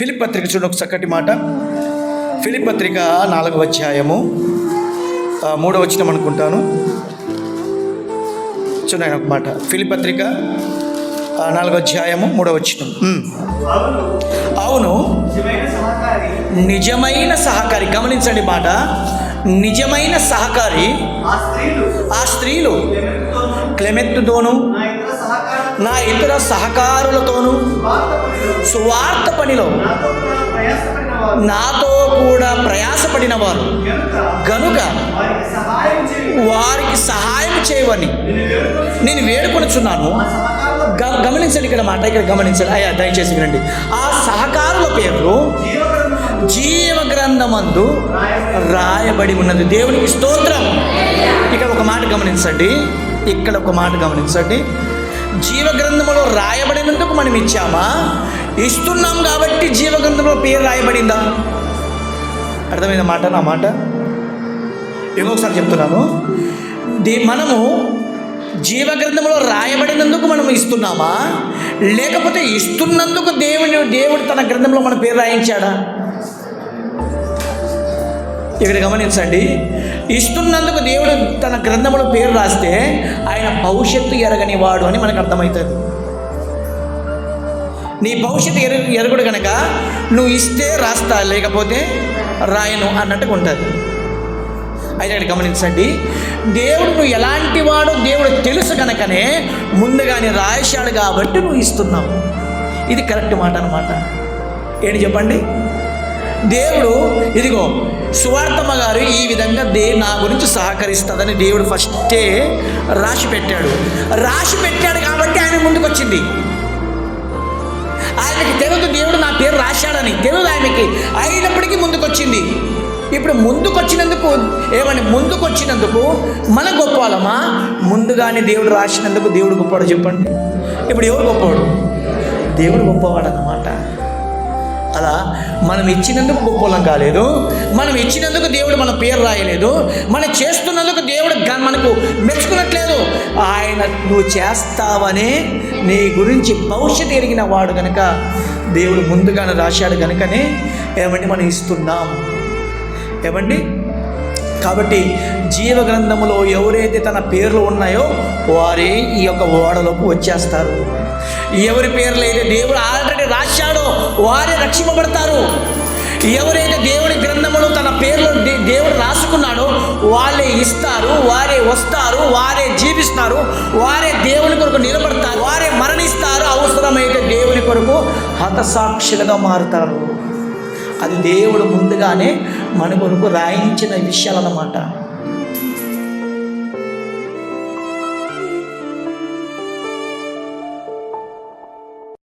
Philip పత్రిక చూడండి ఒక చక్కటి మాట. ఫిలిప్ పత్రిక నాలుగవ అధ్యాయము. మూడవ వచనం అనుకుంటాను. చూడండి ఒక మాట. ఫిలిప్ పత్రిక నాలుగో నాలుగవ అధ్యాయము మూడవ వచనం. అవును. నిజమైన సహకారి గమనించండి మాట. నిజమైన సహకారి ఆ స్త్రీలు. ఆ క్లెమెత్తుతోనూ నా ఇతర సహకారులతోనూ పనిలో సువార్త పనిలో నాతో కూడా ప్రయాసపడిన వారు గనుక వారికి సహాయం చేయవని నేను వేడుకొనిచున్నాను. వేడుకొనుచున్నాను గ- గమనించండి ఇక్కడ మాట ఇక్కడ గమనించండి. అయ్యా దయచేసి వినండి. ఆ సహకారుల పేర్లు జీవ గ్రంథమందు రాయబడి ఉన్నది. దేవునికి స్తోత్రం. ఇక్కడ ఒక మాట గమనించండి. ఇక్కడ ఒక మాట గమనించండి. జీవ గ్రంథములో రాయబడినందుకు మనం ఇచ్చామా ఇస్తున్నాం కాబట్టి జీవ గ్రంథంలో పేరు రాయబడిందా? అర్థమైన మాట నా మాట? ఇంకొకసారి చెప్తున్నాను. దే మనము జీవగ్రంథంలో రాయబడినందుకు మనం ఇస్తున్నామా? లేకపోతే ఇస్తున్నందుకు దేవుని దేవుడు తన గ్రంథంలో మన పేరు రాయించాడా? ఇక్కడ గమనించండి. ఇస్తున్నందుకు దేవుడు తన గ్రంథంలో పేరు రాస్తే ఆయన భవిష్యత్తు ఎరగని వాడు అని మనకు అర్థమవుతుంది. నీ భవిష్యత్తు ఎరు ఎరుగుడు కనుక నువ్వు ఇస్తే రాస్తా లేకపోతే రాయను అన్నట్టుగా ఉంటుంది. అయితే ఇక్కడ గమనించండి. దేవుడు నువ్వు ఎలాంటి వాడు దేవుడు తెలుసు కనుకనే ముందుగానే రాశాడు కాబట్టి నువ్వు ఇస్తున్నావు. ఇది కరెక్ట్ మాట అనమాట ఏంటి చెప్పండి? దేవుడు ఇదిగో సువార్తమ్మ గారు ఈ విధంగా దే నా గురించి సహకరిస్తుందని దేవుడు ఫస్టే రాసి పెట్టాడు. రాసి పెట్టాడు కాబట్టి ఆయన ముందుకు వచ్చింది. ఆయనకి తెలుగు దేవుడు నా పేరు రాశాడని. తెలుగు ఆయనకి. అయినప్పటికీ ముందుకు వచ్చింది. ఇప్పుడు ముందుకు వచ్చినందుకు ఏమని? ముందుకు వచ్చినందుకు మన గొప్పవాళ్ళమా ముందుగానే దేవుడు రాసినందుకు దేవుడు గొప్పవాడు చెప్పండి. ఇప్పుడు ఎవరు గొప్పవాడు? దేవుడు గొప్పవాడు అన్నమాట. అలా మనం ఇచ్చినందుకు గొప్పలం కాలేదు. మనం ఇచ్చినందుకు దేవుడు మన పేరు రాయలేదు. మనం చేస్తున్నందుకు దేవుడు మనకు మెచ్చుకున్నట్లేదు ఆయన నువ్వు చేస్తావనే నీ గురించి భవిష్యత్తు ఎరిగిన వాడు కనుక దేవుడు ముందుగానే రాశాడు కనుకనే ఏమండి మనం ఇస్తున్నాం. ఏమండి? కాబట్టి జీవ గ్రంథములో ఎవరైతే తన పేర్లు ఉన్నాయో వారే ఈ యొక్క ఓడలోకి వచ్చేస్తారు. ఎవరి పేర్లు అయితే దేవుడు ఆల్రెడీ రాశాడో వారే రక్షింపబడతారు. ఎవరైతే దేవుడి గ్రంథములు తన పేర్లు దే- దేవుడు రాసుకున్నాడో వాళ్ళే ఇస్తారు వారే వస్తారు వారే జీవిస్తారు వారే దేవుని కొరకు నిలబడతారు వారే మరణిస్తారు అవసరమైతే దేవుని కొరకు హతసాక్షులుగా మారుతారు. అది దేవుడు ముందుగానే మన కొరకు రాయించిన విషయాలన్నమాట.